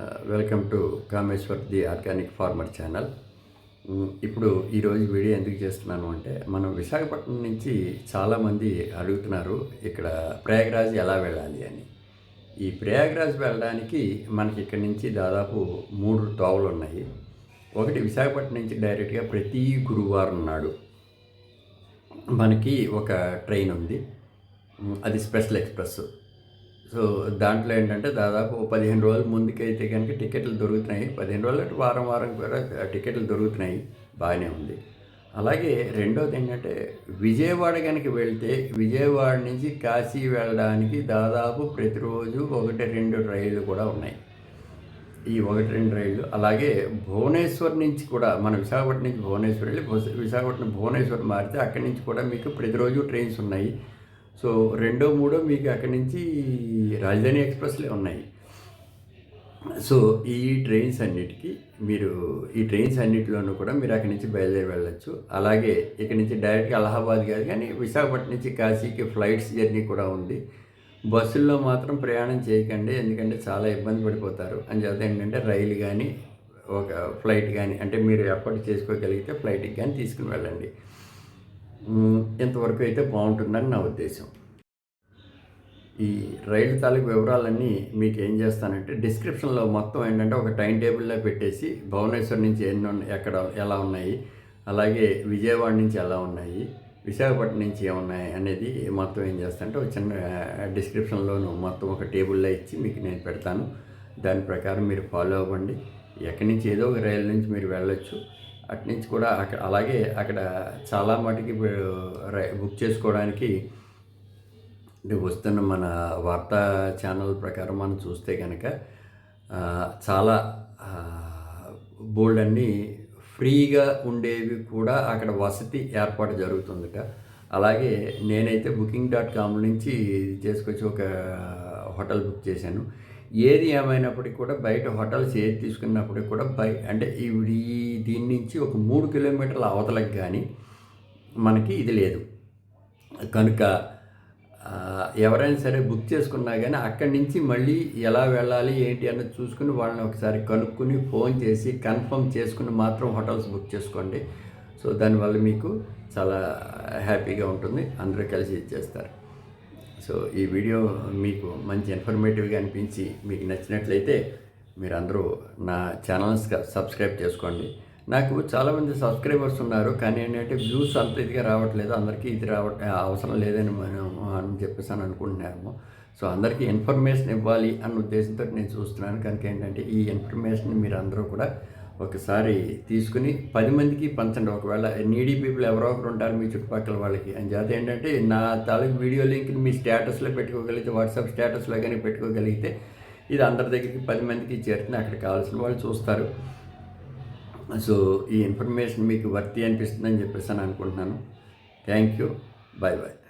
Welcome to Kameshwar the organic farmer channel ఇప్పుడు ఈరోజు video ఎందుకు చేస్తున్నాను అంటే మనం విశాఖపట్నం నుంచి చాలామంది అడుగుతున్నారు ఇక్కడ ప్రయాగరాజ్ ఎలా వెళ్ళాలి అని. ఈ ప్రయాగరాజ్ వెళ్ళడానికి మనకి ఇక్కడి నుంచి దాదాపు మూడు తోవలు ఉన్నాయి. ఒకటి విశాఖపట్నం నుంచి డైరెక్ట్గా ప్రతి గురువారం నాడు మనకి ఒక ట్రైన్ ఉంది. Mm, అది స్పెషల్ ఎక్స్ప్రెస్. సో దాంట్లో ఏంటంటే దాదాపు పదిహేను రోజుల ముందుకైతే కనుక టికెట్లు దొరుకుతున్నాయి. పదిహేను రోజులు అంటే వారం వారం కూడా టికెట్లు దొరుకుతున్నాయి. బాగానే ఉంది. అలాగే రెండోది ఏంటంటే విజయవాడ కనుక వెళ్తే విజయవాడ నుంచి కాశీ వెళ్ళడానికి దాదాపు ప్రతిరోజు ఒకటి రెండు రైళ్ళు కూడా ఉన్నాయి. ఈ ఒకటి రెండు రైళ్ళు అలాగే భువనేశ్వర్ నుంచి కూడా మన విశాఖపట్నం నుంచి భువనేశ్వర్ వెళ్ళి విశాఖపట్నం భువనేశ్వర్ మారితే అక్కడి నుంచి కూడా మీకు ప్రతిరోజు ట్రైన్స్ ఉన్నాయి. సో రెండో మూడో మీకు అక్కడి నుంచి రాజధాని ఎక్స్ప్రెస్లే ఉన్నాయి. సో ఈ ట్రైన్స్ అన్నిటికీ మీరు ఈ ట్రైన్స్ అన్నిటిలోనూ కూడా మీరు అక్కడి నుంచి బయలుదేరి వెళ్ళొచ్చు. అలాగే ఇక్కడ నుంచి డైరెక్ట్గా అలహాబాద్ కాదు కానీ విశాఖపట్నం నుంచి కాశీకి ఫ్లైట్స్ జర్నీ కూడా ఉంది. బస్సుల్లో మాత్రం ప్రయాణం చేయకండి ఎందుకంటే చాలా ఇబ్బంది పడిపోతారు. అని చేత ఏంటంటే రైలు కానీ ఒక ఫ్లైట్ కానీ అంటే మీరు ఎప్పటి చేసుకోగలిగితే ఫ్లైట్కి కానీ తీసుకుని వెళ్ళండి. ఇంతవరకు అయితే బాగుంటుందని నా ఉద్దేశం. ఈ రైలు తాలూకు వివరాలన్నీ మీకు ఏం చేస్తానంటే డిస్క్రిప్షన్లో మొత్తం ఏంటంటే ఒక టైం టేబుల్లో పెట్టేసి భువనేశ్వర్ నుంచి ఎన్ని ఎక్కడ ఎలా ఉన్నాయి అలాగే విజయవాడ నుంచి ఎలా ఉన్నాయి విశాఖపట్నం నుంచి ఏమున్నాయి అనేది మొత్తం ఏం చేస్తానంటే ఒక చిన్న డిస్క్రిప్షన్లోను మొత్తం ఒక టేబుల్లో ఇచ్చి మీకు నేను పెడతాను. దాని ప్రకారం మీరు ఫాలో అవ్వండి. ఎక్కడి నుంచి ఏదో ఒక రైలు నుంచి మీరు వెళ్ళొచ్చు. అటు నుంచి కూడా అక్కడ అలాగే అక్కడ చాలా మటుకి రై- బుక్ చేసుకోవడానికి వస్తున్న మన వార్తా ఛానల్ ప్రకారం మనం చూస్తే కనుక చాలా బోల్డ్ అన్నీ ఫ్రీగా ఉండేవి కూడా అక్కడ వసతి ఏర్పాటు జరుగుతుందట. అలాగే నేనైతే బుకింగ్ డాట్ కామ్ నుంచి చేసుకొచ్చి ఒక హోటల్ బుక్ చేశాను. ఏది ఏమైనప్పటికీ కూడా బయట హోటల్స్ ఏది తీసుకున్నప్పటికీ కూడా బై అంటే ఈ దీని నుంచి ఒక మూడు కిలోమీటర్ల అవతలకు కానీ మనకి ఇది లేదు. కనుక ఎవరైనా సరే బుక్ చేసుకున్నా కానీ అక్కడి నుంచి మళ్ళీ ఎలా వెళ్ళాలి ఏంటి అన్నది చూసుకుని వాళ్ళని ఒకసారి కనుక్కుని ఫోన్ చేసి కన్ఫర్మ్ చేసుకుని మాత్రం హోటల్స్ బుక్ చేసుకోండి. సో దానివల్ల మీకు చాలా హ్యాపీగా ఉంటుంది. అందరూ కలిసి ఇచ్చేస్తారు సో ఈ వీడియో మీకు మంచి ఇన్ఫర్మేటివ్గా అనిపించి మీకు నచ్చినట్లయితే మీరందరూ నా ఛానల్ సబ్స్క్రైబ్ చేసుకోండి. నాకు చాలామంది సబ్స్క్రైబర్స్ ఉన్నారు కానీ ఏంటంటే వ్యూస్ అంత ఇదిగా రావట్లేదు. అందరికీ ఇది రావట్ అవసరం లేదని మనం అని చెప్పేసి అని అనుకుంటున్నాము. సో అందరికీ ఇన్ఫర్మేషన్ ఇవ్వాలి అన్న ఉద్దేశంతో నేను చూస్తున్నాను. కనుక ఏంటంటే ఈ ఇన్ఫర్మేషన్ మీరు అందరూ కూడా ఒకసారి తీసుకుని పది మందికి పంచండి. ఒకవేళ నీడీ పీపుల్ ఎవరో ఒకరు ఉంటారు మీ చుట్టుపక్కల వాళ్ళకి. అని చేత ఏంటంటే నా తాలూకు వీడియో లింక్ని మీ స్టేటస్లో పెట్టుకోగలిగితే వాట్సాప్ స్టేటస్లో కానీ పెట్టుకోగలిగితే ఇది అందరి దగ్గరికి పది మందికి చేరుతుంది. అక్కడ కావాల్సిన వాళ్ళు చూస్తారు. సో ఈ ఇన్ఫర్మేషన్ మీకు వర్తి అనిపిస్తుందని చెప్పేసి అని అనుకుంటున్నాను. Thank you bye bye